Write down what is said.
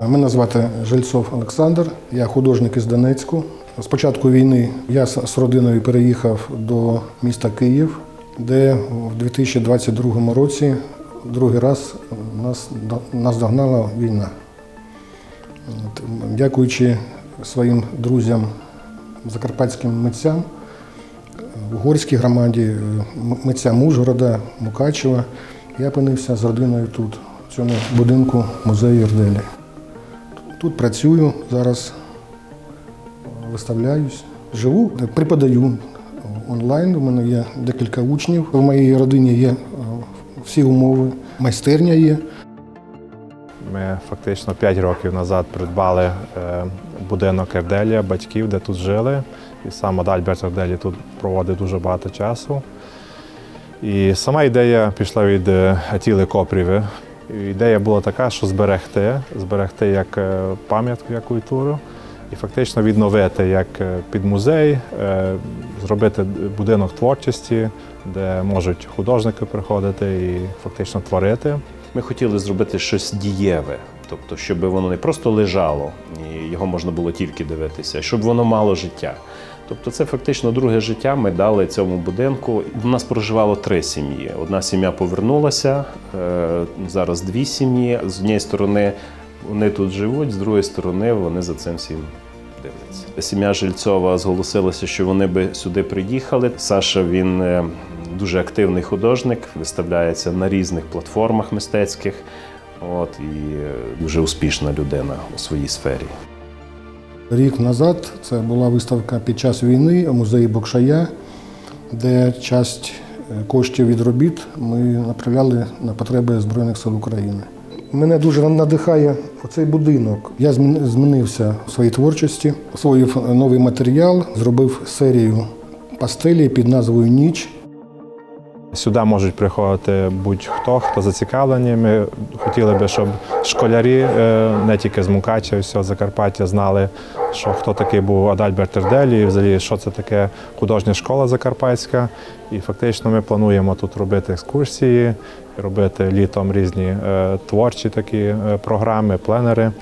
Мене звати Жильцов Олександр, я художник із Донецьку. З початку війни я з родиною переїхав до міста Київ, де в 2022 році другий раз нас, нас догнала війна. Дякуючи своїм друзям, закарпатським митцям, в Угорській громаді, е, митцям Ужгорода, Мукачева, я опинився з родиною тут, в цьому будинку музею Єрделі. Тут працюю зараз, е, виставляюсь, живу, е, преподаю онлайн. У мене є декілька учнів. В моїй родині є е, всі умови, майстерня є. Ми фактично 5 років назад придбали будинок Ерделія, батьків, де тут жили. І сам Адальберт Ерделі тут проводив дуже багато часу. І сама ідея пішла від Атіли Копріви. Ідея була така, що зберегти, зберегти як е, пам'ятку, як культуру, і фактично відновити як е, під музей, е, зробити будинок творчості, де можуть художники приходити і фактично творити. Ми хотіли зробити щось дієве, тобто, щоб воно не просто лежало і його можна було тільки дивитися, щоб воно мало життя. Тобто, це фактично друге життя ми дали цьому будинку. У нас проживало три сім'ї. Одна сім'я повернулася, е, зараз дві сім'ї. З однієї сторони вони тут живуть, з другої сторони вони за цим всім дивляться. Сім'я Жильцова зголосилася, що вони би сюди приїхали. Саша він е, дуже активний художник, виставляється на різних платформах мистецьких. От і е, дуже успішна людина у своїй сфері. Рік назад це була виставка під час війни у музеї Бокшая, де часть е, коштів від робіт ми направляли на потреби Збройних сил України. Мене дуже надихає оцей будинок. Я змінився в своїй творчості, освоїв новий матеріал, зробив серію пастелі під назвою Ніч. Сюди можуть приходити будь-хто, хто зацікавлені. Ми хотіли би, щоб школярі е, не тільки з Мукача, всього Закарпаття знали, що хто такий був Адальберт Ерделі, і взагалі, що це таке художня школа закарпатська. І фактично ми плануємо тут робити екскурсії, робити літом різні е, творчі такі е, програми, пленери.